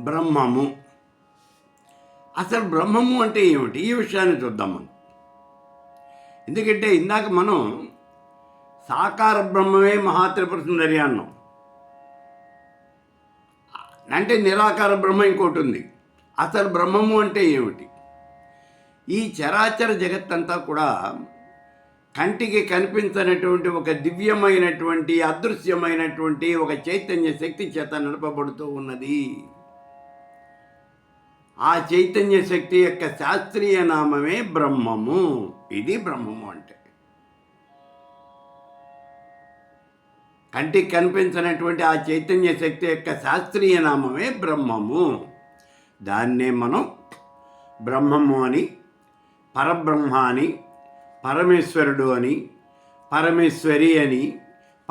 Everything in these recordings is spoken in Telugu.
బ్రహ్మము. అసలు బ్రహ్మము అంటే ఏమిటి? ఈ విషయాన్ని చూద్దాం మనం. ఎందుకంటే ఇందాక మనం సాకార బ్రహ్మమే మహాత్రిపుర సుందరి అన్నాం. అంటే నిరాకార బ్రహ్మ ఇంకోటి ఉంది. అసలు బ్రహ్మము అంటే ఏమిటి? ఈ చరాచర జగత్తంతా కూడా కంటికి కనిపించనటువంటి ఒక దివ్యమైనటువంటి అదృశ్యమైనటువంటి ఒక చైతన్య శక్తి చేత నడపబడుతూ ఉన్నది. ఆ చైతన్య శక్తి యొక్క శాస్త్రీయ నామమే బ్రహ్మము. ఇది బ్రహ్మము అంటే. కంటికి కనిపించినటువంటి ఆ చైతన్య శక్తి యొక్క శాస్త్రీయ నామమే బ్రహ్మము. దాన్నే మనం బ్రహ్మము అని పరబ్రహ్మ అని పరమేశ్వరుడు అని పరమేశ్వరి అని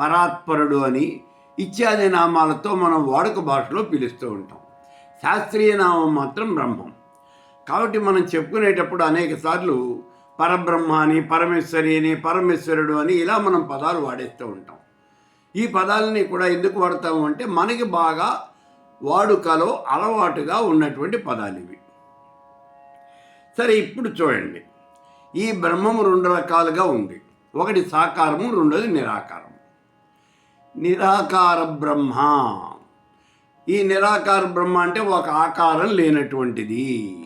పరాత్పరుడు అని ఇత్యాది నామాలతో మనం వాడుక భాషలో పిలుస్తూ ఉంటాం. శాస్త్రీయ నామం మాత్రం బ్రహ్మం. కాబట్టి మనం చెప్పుకునేటప్పుడు అనేక సార్లు పరబ్రహ్మ అని పరమేశ్వరి అని పరమేశ్వరుడు అని ఇలా మనం పదాలు వాడేస్తూ ఉంటాం. ఈ పదాలని కూడా ఎందుకు వాడతాము అంటే మనకి బాగా వాడుకలో అలవాటుగా ఉన్నటువంటి పదాలు ఇవి. సరే ఇప్పుడు చూడండి. ఈ బ్రహ్మము రెండు రకాలుగా ఉంది. ఒకటి సాకారము రెండోది నిరాకారం నిరాకార బ్రహ్మ. ఈ నిరాకార బ్రహ్మ అంటే ఒక ఆకారం లేనటువంటిది.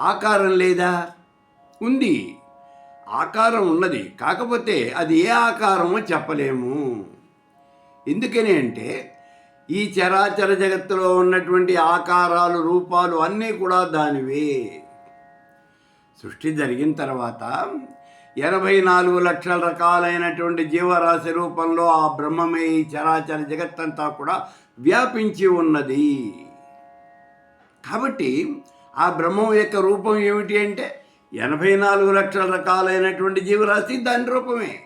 ఆకారం లేదా? ఉంది. ఆకారం ఉన్నది. కాకపోతే అది ఏ ఆకారమో చెప్పలేము. ఎందుకని అంటే ఈ చరాచర జగత్తులో ఉన్నటువంటి ఆకారాలు రూపాలు అన్నీ కూడా దానివే. సృష్టి జరిగిన తర్వాత ఎనభై నాలుగు లక్షల రకాలైనటువంటి జీవరాశి రూపంలో ఆ బ్రహ్మమే ఈ చరాచర జగత్తంతా కూడా వ్యాపించి ఉన్నది. కాబట్టి ఆ బ్రహ్మం యొక్క రూపం ఏమిటి అంటే ఎనభై నాలుగు లక్షల రకాలైనటువంటి జీవరాశి దాని రూపమే.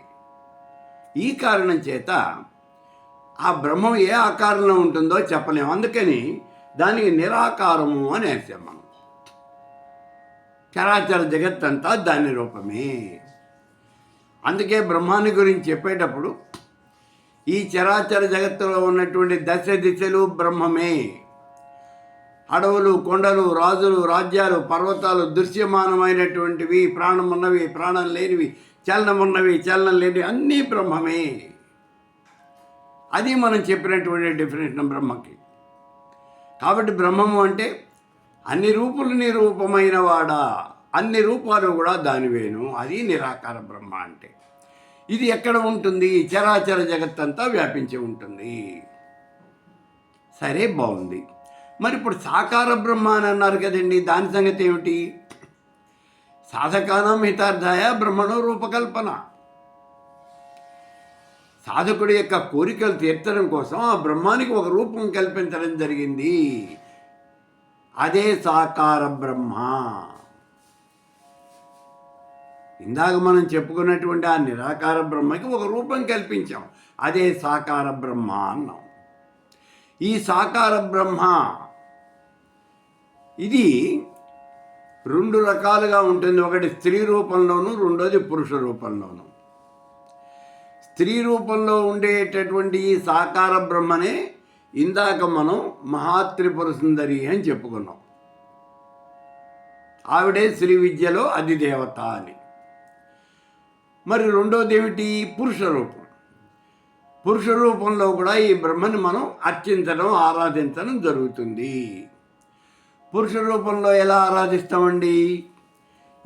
ఈ కారణం చేత ఆ బ్రహ్మం ఏ ఆకారంలో ఉంటుందో చెప్పలేము అందుకని దానికి నిరాకారము అని వేసాం మనం చరాచర జగత్తంతా దాని రూపమే. అందుకే బ్రహ్మాన్ని గురించి చెప్పేటప్పుడు ఈ చరాచర జగత్తులో ఉన్నటువంటి దశ దిశలు బ్రహ్మమే. అడవులు కొండలు రాజులు రాజ్యాలు పర్వతాలు దృశ్యమానమైనటువంటివి ప్రాణం ఉన్నవి ప్రాణం లేనివి చలనం ఉన్నవి చలనం లేనివి అన్నీ బ్రహ్మమే. అది మనం చెప్పినటువంటి డెఫినేషన్ బ్రహ్మకి. కాబట్టి బ్రహ్మము అంటే అన్ని రూపులు నిరూపమైన వాడా. అన్ని రూపాలు కూడా దానివేను అది నిరాకార బ్రహ్మ అంటే. ఇది ఎక్కడ ఉంటుంది? చరాచర జగత్తంతా వ్యాపించి ఉంటుంది. సరే బాగుంది. మరి ఇప్పుడు సాకార బ్రహ్మ అని అన్నారు కదండి దాని సంగతి ఏమిటి? సాధకానం హితార్థాయ బ్రహ్మణో రూపకల్పన. సాధకుడి యొక్క కోరికలు తీర్చడం కోసం ఆ బ్రహ్మానికి ఒక రూపం కల్పించడం జరిగింది. అదే సాకార బ్రహ్మ. ఇందాక మనం చెప్పుకున్నటువంటి ఆ నిరాకార బ్రహ్మకి ఒక రూపం కల్పించాం. అదే సాకార బ్రహ్మ అన్నాం. ఈ సాకార బ్రహ్మ ఇది రెండు రకాలుగా ఉంటుంది. ఒకటి స్త్రీ రూపంలోను రెండోది పురుష రూపంలోను. స్త్రీ రూపంలో ఉండేటటువంటి ఈ సాకార బ్రహ్మనే ఇందాక మనం మహాత్రిపుర సుందరి అని చెప్పుకున్నాం. ఆవిడే శ్రీ విద్యలో అధిదేవత అని. మరి రెండోది ఏమిటి పురుష రూపం పురుష రూపంలో కూడా ఈ బ్రహ్మని మనం అర్చించడం ఆరాధించడం జరుగుతుంది. పురుష రూపంలో ఎలా ఆరాధిస్తామండి?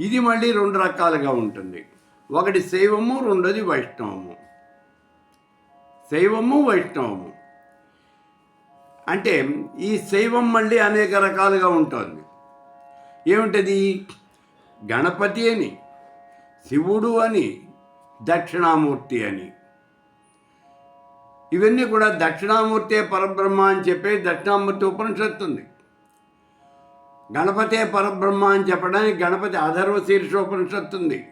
ఇది మళ్ళీ రెండు రకాలుగా ఉంటుంది. ఒకటి శైవము రెండోది వైష్ణవము. శైవము వైష్ణవము. అంటే ఈ శైవం మళ్ళీ అనేక రకాలుగా ఉంటుంది. ఏమిటది? గణపతి అని శివుడు అని దక్షిణామూర్తి అని. ఇవన్నీ కూడా దక్షిణామూర్తే పరబ్రహ్మ అని చెప్పే దక్షిణామూర్తి ఉపనిషత్తు ఉంది. గణపతే పరబ్రహ్మ అని చెప్పడానికి గణపతి అధర్వ శీర్షోపనిషత్తు ఉంది.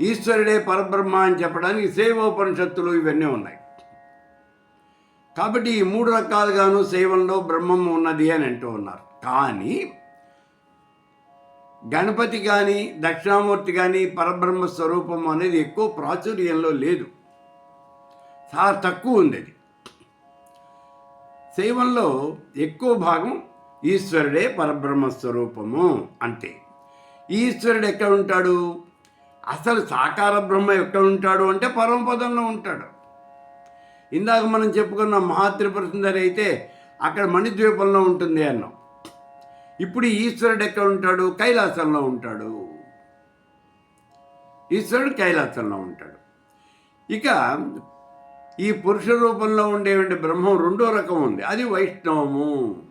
ఈశ్వరుడే పరబ్రహ్మ అని చెప్పడానికి శైవోపనిషత్తులు ఇవన్నీ ఉన్నాయి. కాబట్టి ఈ మూడు రకాలుగాను శైవంలో బ్రహ్మం ఉన్నది అని అంటూ ఉన్నారు. కానీ గణపతి కానీ దక్షిణామూర్తి కానీ పరబ్రహ్మ స్వరూపం అనేది ఎక్కువ ప్రాచుర్యంలో లేదు. చాలా తక్కువ ఉంది అది శైవంలో ఎక్కువ భాగం ఈశ్వరుడే పరబ్రహ్మ స్వరూపము అంతే ఈశ్వరుడు ఎక్కడ ఉంటాడు? అసలు సాకార బ్రహ్మ ఎక్కడ ఉంటాడు అంటే పరమపదంలో ఉంటాడు. ఇందాక మనం చెప్పుకున్న మహాత్రిపుర సుందరి అయితే అక్కడ మణిద్వీపంలో ఉంటుంది అన్నాం. ఇప్పుడు ఈశ్వరుడు ఎక్కడ ఉంటాడు? కైలాసంలో ఉంటాడు. ఈశ్వరుడు కైలాసంలో ఉంటాడు. ఇక ఈ పురుష రూపంలో ఉండేటువంటి బ్రహ్మం రెండో రకం ఉంది. అది వైష్ణవము.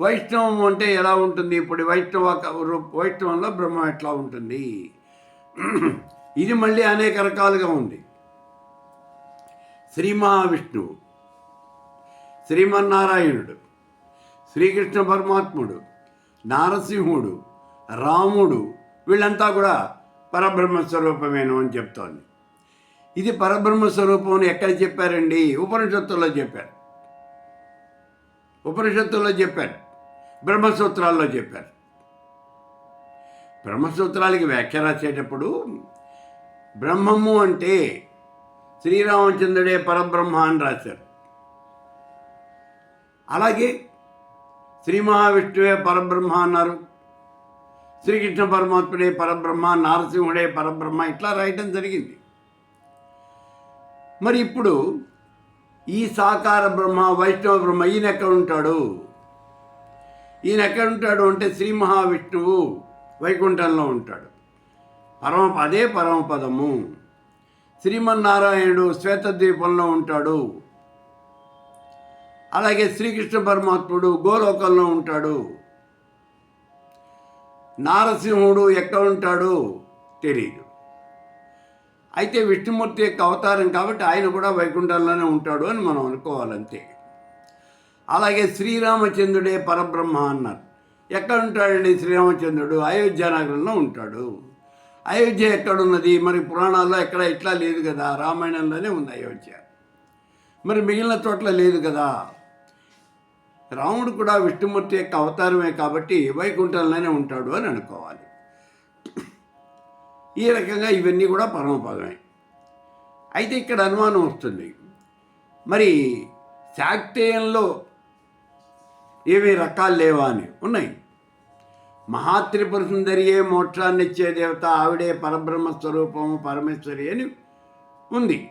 వైష్ణవం అంటే ఎలా ఉంటుంది? ఇప్పుడు వైష్ణవ రూ- వైష్ణవంలో బ్రహ్మం ఎట్లా ఉంటుంది? ఇది మళ్ళీ అనేక రకాలుగా ఉంది. శ్రీ మహావిష్ణువు శ్రీమన్నారాయణుడు శ్రీకృష్ణ పరమాత్ముడు నారసింహుడు రాముడు వీళ్ళంతా కూడా పరబ్రహ్మ స్వరూపమేను అని చెప్తోంది. ఇది పరబ్రహ్మ స్వరూపం అని ఎక్కడ చెప్పారండి? ఉపనిషత్తుల్లో చెప్పారు. ఉపనిషత్తుల్లో చెప్పారు. బ్రహ్మసూత్రాల్లో చెప్పారు. బ్రహ్మసూత్రాలకి వ్యాఖ్య రాసేటప్పుడు బ్రహ్మము అంటే శ్రీరామచంద్రుడే పరబ్రహ్మ అని రాశారు. అలాగే శ్రీ మహావిష్ణువే పరబ్రహ్మ అన్నారు. శ్రీకృష్ణ పరమాత్ముడే పరబ్రహ్మ నారసింహుడే పరబ్రహ్మ ఇట్లా రాయటం జరిగింది. మరి ఇప్పుడు ఈ సాకార బ్రహ్మ వైష్ణవ బ్రహ్మ ఈయన ఎక్కడ ఉంటాడు? ఈయన ఎక్కడ ఉంటాడు అంటే శ్రీ మహావిష్ణువు వైకుంఠంలో ఉంటాడు. పరమ అదే పరమపదము. శ్రీమన్నారాయణుడు శ్వేతద్వీపంలో ఉంటాడు. అలాగే శ్రీకృష్ణ పరమాత్ముడు గోలోకంలో ఉంటాడు. నారసింహుడు ఎక్కడ ఉంటాడు తెలియదు అయితే విష్ణుమూర్తి యొక్క అవతారం కాబట్టి ఆయన కూడా వైకుంఠంలోనే ఉంటాడు అని మనం అనుకోవాలంతే. అలాగే శ్రీరామచంద్రుడే పరబ్రహ్మ అన్నారు. ఎక్కడ ఉంటాడండి శ్రీరామచంద్రుడు? అయోధ్య నగరంలో ఉంటాడు. అయోధ్య ఎక్కడున్నది? మరి పురాణాల్లో ఎక్కడ ఇట్లా లేదు కదా? రామాయణంలోనే ఉంది అయోధ్య. మరి మిగిలిన చోట్ల లేదు కదా? రాముడు కూడా విష్ణుమూర్తి యొక్క అవతారమే కాబట్టి వైకుంఠంలోనే ఉంటాడు అని అనుకోవాలి. ఈ రకంగా ఇవన్నీ కూడా పరమపదమే అయితే ఇక్కడ అనుమానం వస్తుంది. మరి శాక్తేయంలో ఏవి రకాలు లేవా అని? ఉన్నాయి. మహాత్రిపుర సుందరియే మోక్షాన్ని ఇచ్చే దేవత ఆవిడే పరబ్రహ్మ స్వరూపము పరమేశ్వరి అని ఉంది.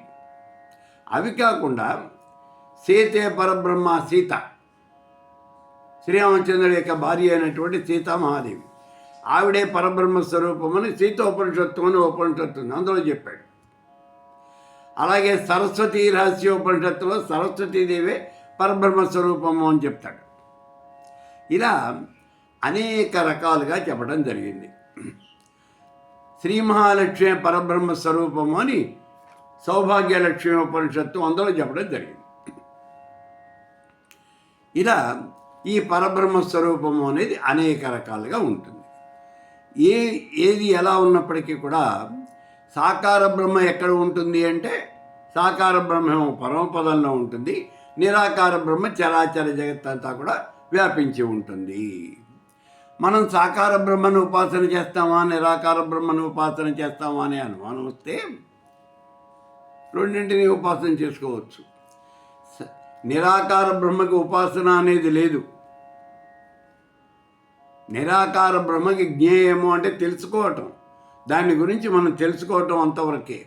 అవి కాకుండా సీతే పరబ్రహ్మ సీత శ్రీరామచంద్రుడి యొక్క భార్య అయినటువంటి సీతామహాదేవి ఆవిడే పరబ్రహ్మ స్వరూపమని సీతోపనిషత్తు అని ఉపనిషత్తు ఉంది. అందులో చెప్పాడు. అలాగే సరస్వతీ రహస్యోపనిషత్తులో సరస్వతీదేవే పరబ్రహ్మ స్వరూపము అని చెప్తాడు. ఇలా అనేక రకాలుగా చెప్పడం జరిగింది. శ్రీ మహాలక్ష్మి పరబ్రహ్మ స్వరూపము అని సౌభాగ్యలక్ష్మి ఉపనిషత్తు అందులో చెప్పడం జరిగింది. ఇలా ఈ పరబ్రహ్మ స్వరూపము అనేది అనేక రకాలుగా ఉంటుంది. ఏ ఏది ఎలా ఉన్నప్పటికీ కూడా సాకార బ్రహ్మ ఎక్కడ ఉంటుంది అంటే సాకార బ్రహ్మ పరమపదంలో ఉంటుంది. నిరాకార బ్రహ్మ చరాచర జగత్ అంతా కూడా వ్యాపించి ఉంటుంది. మనం సాకార బ్రహ్మను ఉపాసన చేస్తామా నిరాకార బ్రహ్మను ఉపాసన చేస్తామా అనే అనుమానం వస్తే రెండింటిని ఉపాసన చేసుకోవచ్చు. స- నిరాకార బ్రహ్మకు ఉపాసన అనేది లేదు. నిరాకార బ్రహ్మకి జ్ఞేయము అంటే తెలుసుకోవటం. దాని గురించి మనం తెలుసుకోవటం అంతవరకే.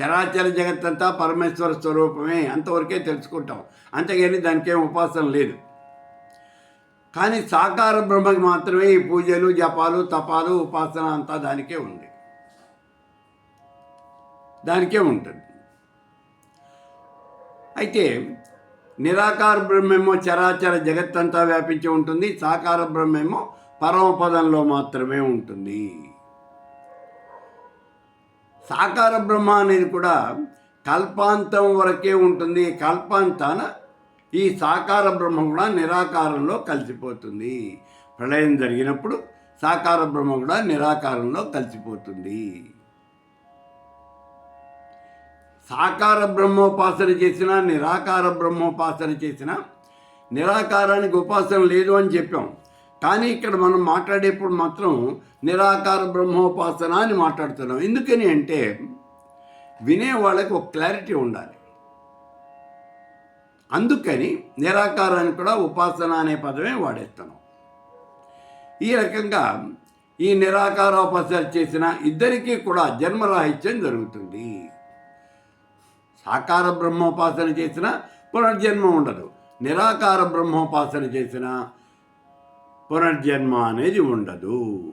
చరాచర జగత్తంతా పరమేశ్వర స్వరూపమే అంతవరకే తెలుసుకుంటాం. అంతేగాని దానికి ఏం ఉపాసన లేదు. కానీ సాకార బ్రహ్మకి మాత్రమే ఈ పూజలు జపాలు తపాలు ఉపాసన అంతా దానికే ఉంది. దానికే ఉంటుంది. అయితే నిరాకార బ్రహ్మేమో చరాచర జగత్తంతా వ్యాపించి ఉంటుంది సాకార బ్రహ్మేమో పరమపదంలో మాత్రమే ఉంటుంది. సాకార బ్రహ్మ అనేది కూడా కల్పాంతం వరకే ఉంటుంది. కల్పాంతాన ఈ సాకార బ్రహ్మ కూడా నిరాకారంలో కలిసిపోతుంది. ప్రళయం జరిగినప్పుడు సాకార బ్రహ్మ కూడా నిరాకారంలో కలిసిపోతుంది. సాకార బ్రహ్మోపాసన చేసినా నిరాకార బ్రహ్మోపాసన చేసినా నిరాకారానికి ఉపాసన లేదు అని చెప్పాం. కానీ ఇక్కడ మనం మాట్లాడేప్పుడు మాత్రం నిరాకార బ్రహ్మోపాసన అని మాట్లాడుతున్నాం. ఎందుకని అంటే వినే వాళ్ళకి ఒక క్లారిటీ ఉండాలి. అందుకని నిరాకారాన్ని కూడా ఉపాసన అనే పదమే వాడేస్తున్నాం. ఈ రకంగా ఈ నిరాకారోపాసన చేసిన ఇద్దరికీ కూడా జన్మరాహిత్యం జరుగుతుంది. సాకార బ్రహ్మోపాసన చేసిన పునర్జన్మ ఉండదు. నిరాకార బ్రహ్మోపాసన చేసిన పునర్జన్మ అనేది ఉండదు.